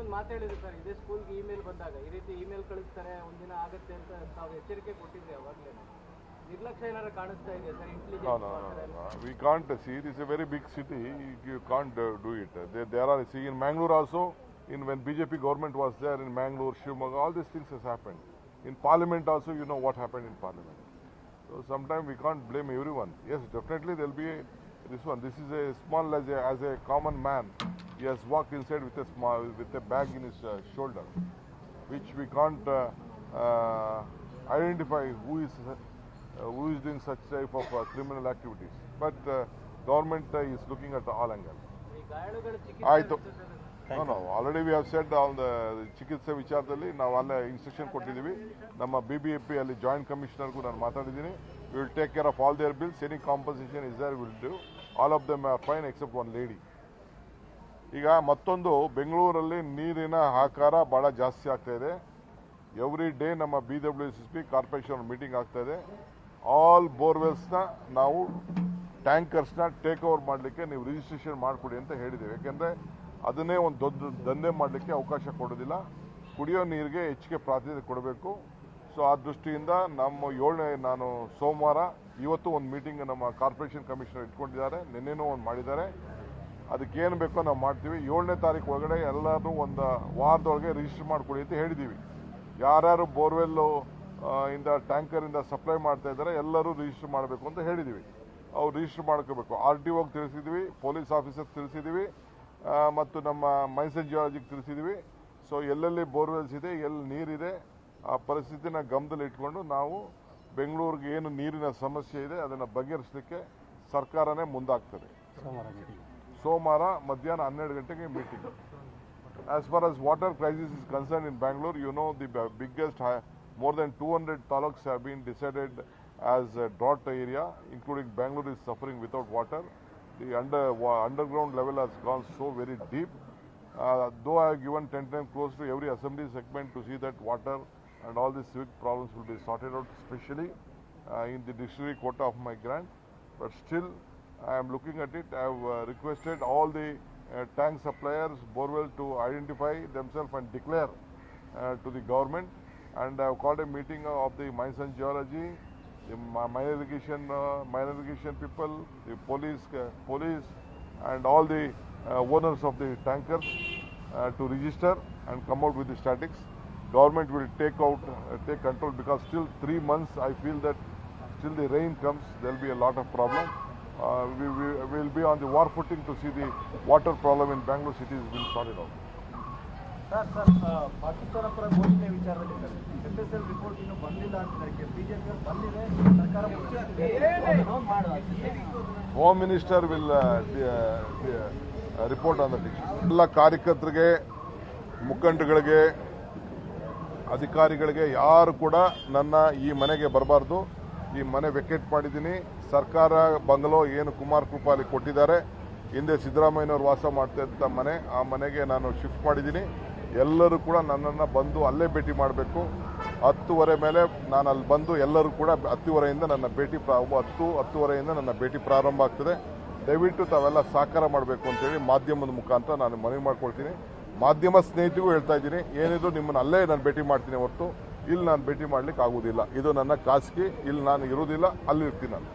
ಒಂದು ಮಾತು ಹೇಳಿದ್ರು ಸರ್ ಇದೇ ಸ್ಕೂಲ್ಗೆ ಇಮೇಲ್ ಬಂದಾಗ ಈ ರೀತಿ ಇಮೇಲ್ ಕಳಿಸ್ತಾರೆ ಒಂದಿನ ಆಗುತ್ತೆ ಅಂತ ತಾವು ಎಚ್ಚರಿಕೆ ಕೊಟ್ಟಿದ್ರಿ ಅವಾಗಲೇ ನಿರ್ಲಕ್ಷ್ಯ ಏನಾರ ಕಾಣಿಸ್ತಾ ಇದೆ sir No, no, no, intelligence no, no. We can't see. It is a very big city. You can't uh, do it. There, there are. See, in Mangalore also, in when BJP government was there in Mangalore, Shivamogga, all these things has happened. In Parliament also, you know what happened in Parliament. So sometimes we can't blame everyone. Yes, definitely there will be a, this one. This is a small as a, as a common man. He has walked inside with a small with a bag in his uh, shoulder, which we can't uh, uh, identify who is uh, who is doing such type of uh, criminal activities. But uh, government uh, is looking at all angles. I th- ಆಯ್ತು. no. Already we have said on the ಚಿಕಿತ್ಸೆ ವಿಚಾರದಲ್ಲಿ ನಾವು ಅಲ್ಲೇ instruction ಕೊಟ್ಟಿದ್ದೀವಿ ನಮ್ಮ B B A P ಅಲ್ಲಿ joint ಕಮಿಷನರ್ಗೂ ನಾನು ಮಾತಾಡಿದ್ದೀನಿ will care care of all their bills any is is we will do. All of them are fine except one lady ಈಗ ಮತ್ತೊಂದು, ಬೆಂಗಳೂರಲ್ಲಿ ನೀರಿನ ಆಕಾರ ಭಾಳ ಜಾಸ್ತಿ ಆಗ್ತಾ ಇದೆ. ಎವ್ರಿ ಡೇ ನಮ್ಮ B W S S P corporation meeting ಆಗ್ತಾ ಇದೆ. ಆಲ್ ಬೋರ್ವೆಲ್ಸ್ನ ನಾವು ಟ್ಯಾಂಕರ್ಸ್ನ ಟೇಕ್ ಓವರ್ ಮಾಡಲಿಕ್ಕೆ ನೀವು ರಿಜಿಸ್ಟ್ರೇಷನ್ ಮಾಡಿಕೊಡಿ ಅಂತ ಹೇಳಿದ್ದೀವಿ. ಯಾಕೆಂದರೆ ಅದನ್ನೇ ಒಂದು ದೊಡ್ಡ ದಂಧೆ ಮಾಡಲಿಕ್ಕೆ ಅವಕಾಶ ಕೊಡೋದಿಲ್ಲ. ಕುಡಿಯೋ ನೀರಿಗೆ ಹೆಚ್ಚಿಗೆ ಪ್ರಾಧಾನ್ಯತೆ ಕೊಡಬೇಕು. ಸೊ ಆ ದೃಷ್ಟಿಯಿಂದ ನಮ್ಮ ಏಳನೇ ನಾನು ಸೋಮವಾರ ಇವತ್ತು ಒಂದು ಮೀಟಿಂಗ್ ನಮ್ಮ ಕಾರ್ಪೊರೇಷನ್ ಕಮಿಷನರ್ ಇಟ್ಕೊಂಡಿದ್ದಾರೆ. ನಿನ್ನೆನೂ ಒಂದು ಮಾಡಿದ್ದಾರೆ. ಅದಕ್ಕೆ ಏನು ಬೇಕೋ ನಾವು ಮಾಡ್ತೀವಿ. ಏಳನೇ ತಾರೀಕು ಒಳಗಡೆ ಎಲ್ಲರೂ ಒಂದು ವಾರದೊಳಗೆ ರಿಜಿಸ್ಟರ್ ಮಾಡಿಕೊಡಿ ಅಂತ ಹೇಳಿದ್ದೀವಿ ಯಾರ್ಯಾರು ಬೋರ್ವೆಲ್ಲು ಇಂದ ಟ್ಯಾಂಕರಿಂದ ಸಪ್ಲೈ ಮಾಡ್ತಾ ಇದ್ದಾರೆ, ಎಲ್ಲರೂ ರಿಜಿಸ್ಟರ್ ಮಾಡಬೇಕು ಅಂತ ಹೇಳಿದ್ದೀವಿ ಅವ್ರು ರಿಜಿಸ್ಟರ್ ಮಾಡ್ಕೋಬೇಕು. ಆರ್ ಟಿ ಒಗೆ ತಿಳಿಸಿದ್ವಿ ಪೊಲೀಸ್ ಆಫೀಸರ್ ತಿಳಿಸಿದ್ದೀವಿ ಮತ್ತು ನಮ್ಮ ಮೈಸೂರು ಜಿಯಾಲಜಿಗೆ ತಿಳಿಸಿದ್ವಿ. ಸೊ ಎಲ್ಲೆಲ್ಲಿ ಬೋರ್ವೆಲ್ಸ್ ಇದೆ, ಎಲ್ಲಿ ನೀರಿದೆ ಆ ಪರಿಸ್ಥಿತಿನ ಗಮನದಲ್ಲಿ ಇಟ್ಕೊಂಡು ನಾವು ಬೆಂಗಳೂರಿಗೆ ಏನು ನೀರಿನ ಸಮಸ್ಯೆ ಇದೆ ಅದನ್ನು ಬಗೆಹರಿಸಲಿಕ್ಕೆ ಸರ್ಕಾರನೇ ಮುಂದಾಗ್ತದೆ ಸೋಮವಾರ ಮಧ್ಯಾಹ್ನ ಹನ್ನೆರಡು ಗಂಟೆಗೆ meeting as far as water crisis is concern in Bangalore you know the biggest biggest, then more than 200 taluks have been decided as a drought area, including Bangalore is suffering without water. The under, ground underground level has gone so very deep. Uh, though I have given 10 times close to every assembly segment to see that water and all these civic problems will be sorted out, especially uh, in the dictionary quota of my grant. But still, I am looking at it. I have uh, requested all the uh, tank suppliers, borewell, to identify themselves and declare uh, to the government. And I have called a meeting of the mines and geology, the mi- mine irrigation, uh, mine irrigation people, the police, police, and all the owners of the tankers to register and come out with the statics. Government will take out, uh, take control because still three months. I feel that till the rain comes, there will be a lot of problem. Uh, we we will be on the war footing to see the water problem in Bangalore city is being sorted out. Sir sir Pakistan ಪರ ಘೋಷಣೆ ವಿಚಾರದಲ್ಲಿ sir F S L report ಇನ್ನೂ ಬಂದಿಲ್ಲ ಅಂತ BJP ಬಂದಿದೆ ಸರ್ಕಾರ home minister will report on that ಎಲ್ಲ ಕಾರ್ಯಕರ್ತರಿಗೆ ಮುಖಂಡಗಳಿಗೆ ಅಧಿಕಾರಿಗಳಿಗೆ ಯಾರು ಕೂಡ ನನ್ನ ಈ ಮನೆಗೆ ಬರಬಾರ್ದು. ಈ ಮನೆ ವೆಕೇಟ್ ಮಾಡಿದ್ದೀನಿ. ಸರ್ಕಾರ ಬಂಗಲೋ ಏನು ಕುಮಾರ್ ಕೃಪಾಲಿ ಕೊಟ್ಟಿದ್ದಾರೆ. ಹಿಂದೆ ಸಿದ್ದರಾಮಯ್ಯನವರು ವಾಸ ಮಾಡ್ತಾ ಮನೆ, ಆ ಮನೆಗೆ ನಾನು ಶಿಫ್ಟ್ ಮಾಡಿದ್ದೀನಿ. ಎಲ್ಲರೂ ಕೂಡ ನನ್ನನ್ನು ಬಂದು ಅಲ್ಲೇ ಭೇಟಿ ಮಾಡಬೇಕು. ಹತ್ತುವರೆ ಮೇಲೆ ನಾನು ಅಲ್ಲಿ ಬಂದು ಎಲ್ಲರೂ ಕೂಡ ಹತ್ತುವರೆಯಿಂದ ನನ್ನ ಭೇಟಿ ಪ್ರಾ, ಹತ್ತು, ಹತ್ತುವರೆಯಿಂದ ನನ್ನ ಭೇಟಿ ಪ್ರಾರಂಭ ಆಗ್ತದೆ. ದಯವಿಟ್ಟು ತಾವೆಲ್ಲ ಸಹಕಾರ ಮಾಡಬೇಕು ಅಂತೇಳಿ ಮಾಧ್ಯಮದ ಮುಖಾಂತರ ನಾನು ಮನವಿ ಮಾಡ್ಕೊಳ್ತೀನಿ. ಮಾಧ್ಯಮ ಸ್ನೇಹಿತಿಗೂ ಹೇಳ್ತಾ ಇದ್ದೀನಿ, ಏನಿದ್ರು ನಿಮ್ಮನ್ನು ಅಲ್ಲೇ ನಾನು ಭೇಟಿ ಮಾಡ್ತೀನಿ ಹೊರತು, ಇಲ್ಲಿ ನಾನು ಭೇಟಿ ಮಾಡ್ಲಿಕ್ಕೆ ಆಗುವುದಿಲ್ಲ ಇದು ನನ್ನ ಖಾಸಗಿ, ಇಲ್ಲಿ ನಾನು ಇರುವುದಿಲ್ಲ ಅಲ್ಲಿ ಇರ್ತೀನಿ ನಾನು.